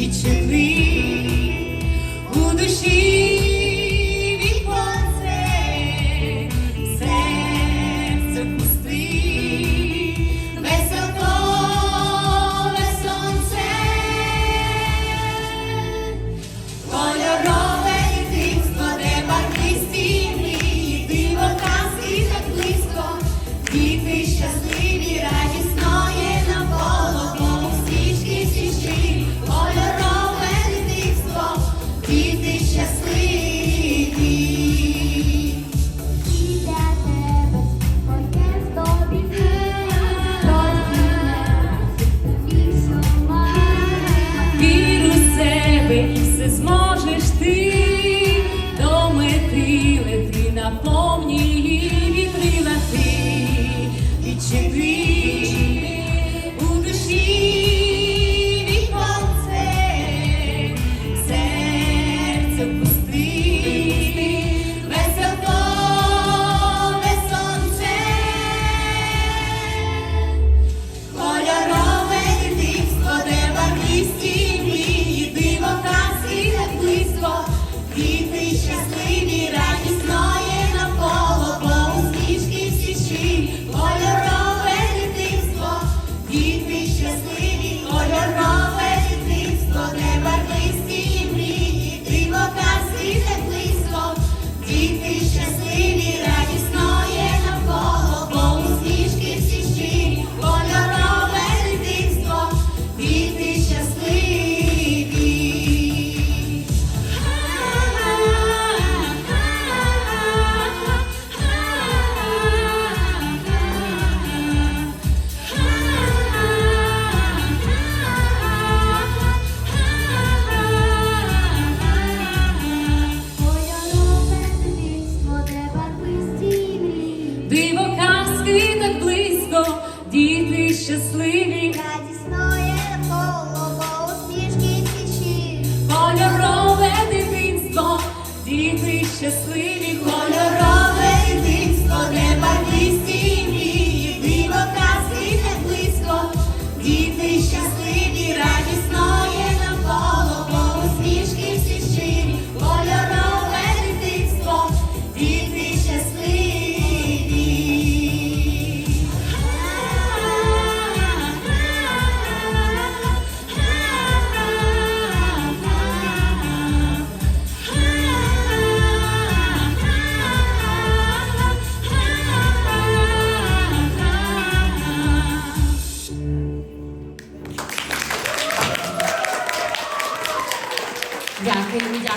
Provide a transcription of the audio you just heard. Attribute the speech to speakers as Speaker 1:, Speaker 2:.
Speaker 1: içimde тебе
Speaker 2: все зможеш ти, до мети лети на повній вітрила ти, відчепи у душі від серце пусти. щасливі, радісно є коло, бо усмішки тіші, кольорове дитинство, діти щасливі. 给你们讲